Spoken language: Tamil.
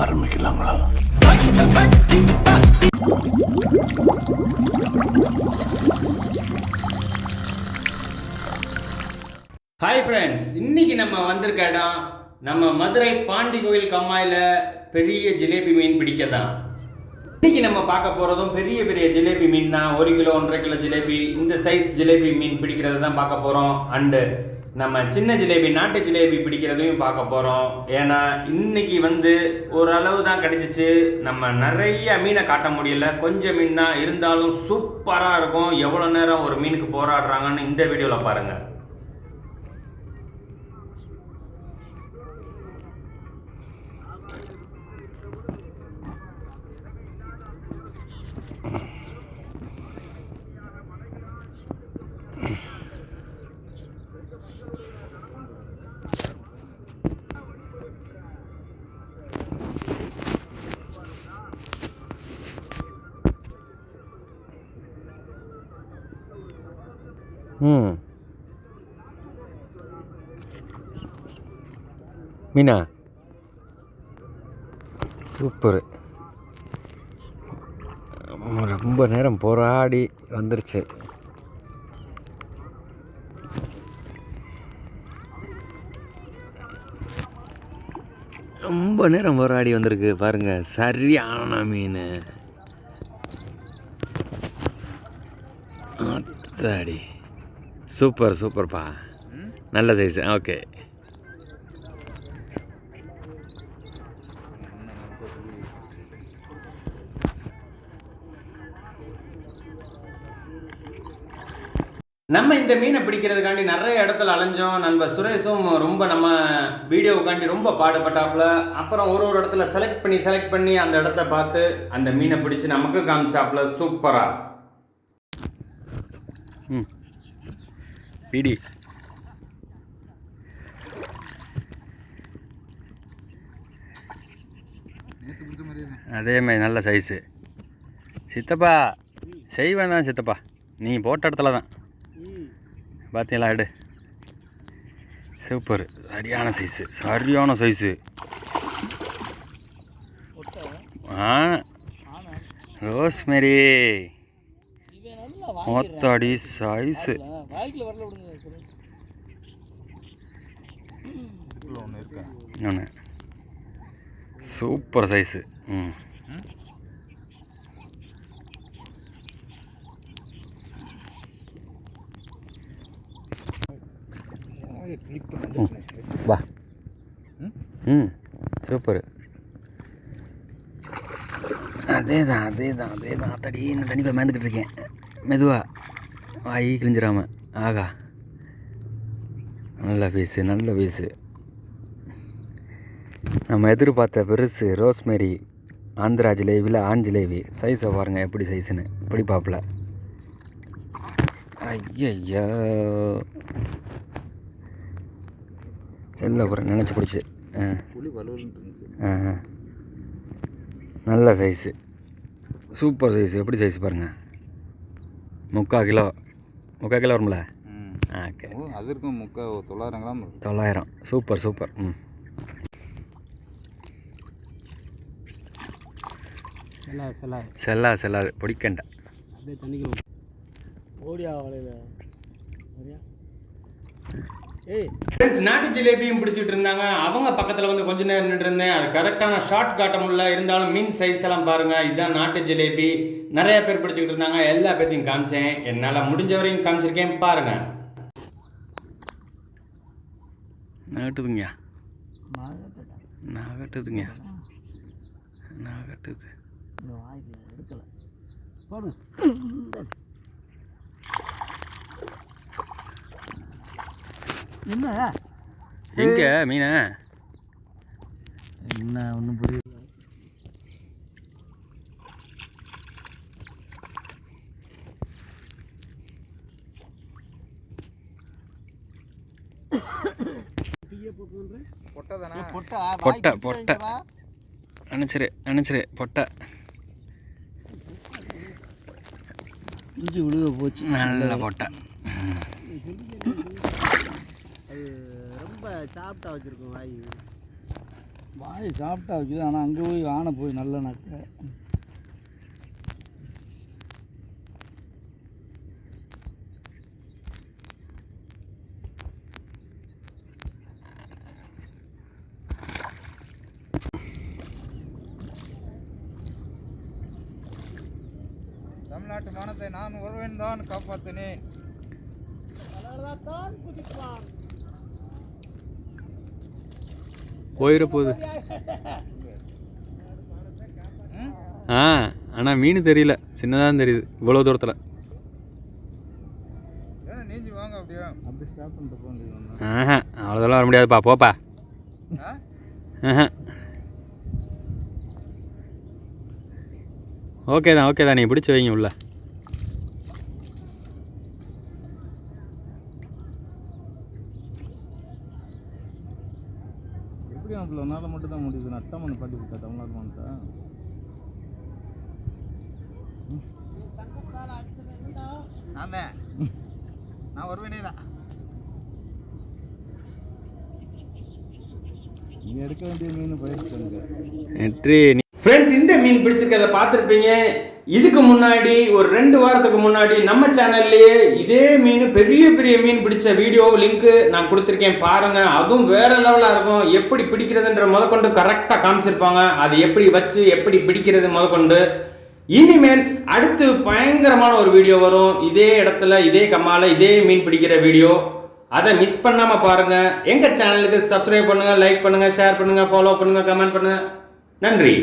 ஆரம்பிக்கலாங்களா? ஹாய் ஃப்ரெண்ட்ஸ் இன்னைக்கு நம்ம வந்திருக்க இடம் நம்ம மதுரை பாண்டி கோயில் கம்மாயில் பெரிய ஜிலேபி மீன் பிடிக்க தான் இன்னைக்கு நம்ம பார்க்க போகிறதும் பெரிய பெரிய ஜிலேபி மீன் தான். ஒரு கிலோ ஒன்றரை கிலோ ஜிலேபி இந்த சைஸ் ஜிலேபி மீன் பிடிக்கிறத தான் பார்க்க போகிறோம் அண்டு நம்ம சின்ன ஜிலேபி நாட்டு ஜிலேபி பிடிக்கிறதையும் பார்க்க போகிறோம் ஏன்னா இன்னைக்கு வந்து ஓரளவு தான் கிடைச்சிச்சு. நம்ம நிறைய மீனை காட்ட முடியல. கொஞ்சம் மீன் தான். இருந்தாலும் சூப்பராக இருக்கும். எவ்வளோ நேரம் ஒரு மீனுக்கு போராடுறாங்கன்னு இந்த வீடியோவில் பாருங்கள் ம் மீனா சூப்பரு ரொம்ப நேரம் போராடி வந்துருச்சு ரொம்ப நேரம் போராடி வந்திருக்கு பாருங்க சரியான மீன் அடி சூப்பர் சூப்பர்ப்பா. நல்ல சைஸ் ஓகே நம்ம இந்த மீனை பிடிக்கிறதுக்காண்டி நிறைய இடத்துல அலைஞ்சோம். நண்பர் சுரேஷும் ரொம்ப நம்ம வீடியோவுக்காண்டி ரொம்ப பாடுபட்டாப்புல. அப்புறம் ஒரு ஒரு இடத்துல செலக்ட் பண்ணி செலக்ட் பண்ணி அந்த இடத்த பார்த்து அந்த மீனை பிடிச்சி நமக்கு காமிச்சாப்புல. சூப்பரா. ம். பிடி. அதே மாதிரி நல்ல சைஸு சித்தப்பா செய்வேன் தான் சித்தப்பா. நீ போட்ட இடத்துல தான். பார்த்தீங்களா எடு. சூப்பர் சரியான சைஸு சரியான சைஸு ஆ. ரோஸ்மெரி. மொத்தடி சைஸு இன்னொன்று சூப்பர் சைஸு. ம். வா ம். சூப்பர் அதே தான் அதே தான் அதே தான் தடி இந்த தண்ணிக்குள்ள மேந்துக்கிட்டு இருக்கேன். மெதுவா. வாய் கிழிஞ்சிராம. ஆகா. நல்ல பீஸு நல்ல பீஸு நம்ம எதிர்பார்த்த பெருசு ரோஸ்மேரி ஆந்திரா ஜிலேபியில் ஆண் ஜிலேபி சைஸை பாருங்கள் எப்படி சைஸுன்னு இப்படி பார்ப்பல? ஐயோ செல்ல அப்புறம் நினச்சி பிடிச்சி. ஆ. ஆ நல்ல சைஸு சூப்பர் சைஸ் எப்படி சைஸ் பாருங்கள் முக்கால் கிலோ. முக்கால் கிலோ வரும்ல? ஆ ஓகே ஓ அது இருக்கும் முக்கா தொள்ளாயிரம் கிராம் தொள்ளாயிரம். Super super. ம். செல்லா செல்லா. செல்லா செல்லாது பிடிக்கண்ட. அப்படியே தண்ணிக்கு ஓடியா வலையில சரியா? ஃப்ரெண்ட்ஸ் நாட்டு ஜிலேபியும் பிடிச்சிட்டு இருந்தாங்க. அவங்க பக்கத்தில் வந்து கொஞ்ச நேரம் நின்று இருந்தேன். அது கரெக்டான ஷார்ட் காட்ட முடியல. இருந்தாலும் மீன் சைஸ் எல்லாம் பாருங்க. இதுதான் நாட்டு ஜிலேபி. நிறைய பேர் பிடிச்சிக்கிட்டு இருந்தாங்க. எல்லா பேர்த்தையும் காமிச்சேன். என்னால் முடிஞ்ச வரையும் காமிச்சிருக்கேன். பாருங்க. நகட்டுதுங்க. நகட்டுதுங்க. நகட்டுது. என்ன? எங்கே மீனை? என்ன ஒன்றும் புரியல. பொட்டை. பொட்டை நினச்சிரு நினச்சிரு பொட்டை. விழுக போச்சு. நல்ல பொட்டை. அது ரொம்ப சாப்பிட்டா வச்சிருக்கோம் வாய். வாய் சாப்பிட்டா வைக்குது ஆனால் அங்கே போய் ஆனை போய் நல்ல நக்க. தமிழ்நாட்டு மானத்தை நான் ஒருவன் தான் காப்பாற்றினேன் போயிட போகுது ஆ ஆனால் மீன் தெரியல. சின்னதாக தெரியுது. இவ்வளோ தூரத்தில். ஆஹா அவ்வளோதெல்லாம் வர முடியாதுப்பா. போப்பா ஆ? ஆஹா. ஓகே தான் ஓகே தான் நீங்கள் பிடிச்சி வைங்க உள்ள. எப்படி நம்மள ஒன்றால் மட்டும் தான் முடியுது நட்டம் பண்ணி பாட்டி விட்டா தமிழ்நாடு மானத்தை நான். தான் நான் வருவேனே தான் நீ எடுக்க வேண்டிய மீன் போயிருக்காங்க ஃப்ரெண்ட்ஸ் இந்த மீன் பிடிச்சிருக்கத பார்த்துருப்பீங்க. இதுக்கு முன்னாடி ஒரு ரெண்டு வாரத்துக்கு முன்னாடி நம்ம சேனல்லையே இதே மீன் பெரிய பெரிய மீன் பிடிச்ச வீடியோ லிங்க்கு நான் கொடுத்துருக்கேன் பாருங்க. அதுவும் வேற லெவலாக இருக்கும். எப்படி பிடிக்கிறதுன்ற முதற்கொண்டு கரெக்டாக காமிச்சிருப்பாங்க. அது எப்படி வச்சு எப்படி பிடிக்கிறது முதற்கொண்டு. இனிமேல் அடுத்து பயங்கரமான ஒரு வீடியோ வரும். இதே இடத்துல இதே கம்மால இதே மீன் பிடிக்கிற வீடியோ அதை மிஸ் பண்ணாமல் பாருங்க. எங்கள் சேனலுக்கு சப்ஸ்கிரைப் பண்ணுங்க லைக் பண்ணுங்க ஷேர் பண்ணுங்க ஃபாலோ பண்ணுங்க கமெண்ட் பண்ணுங்க. நன்றி.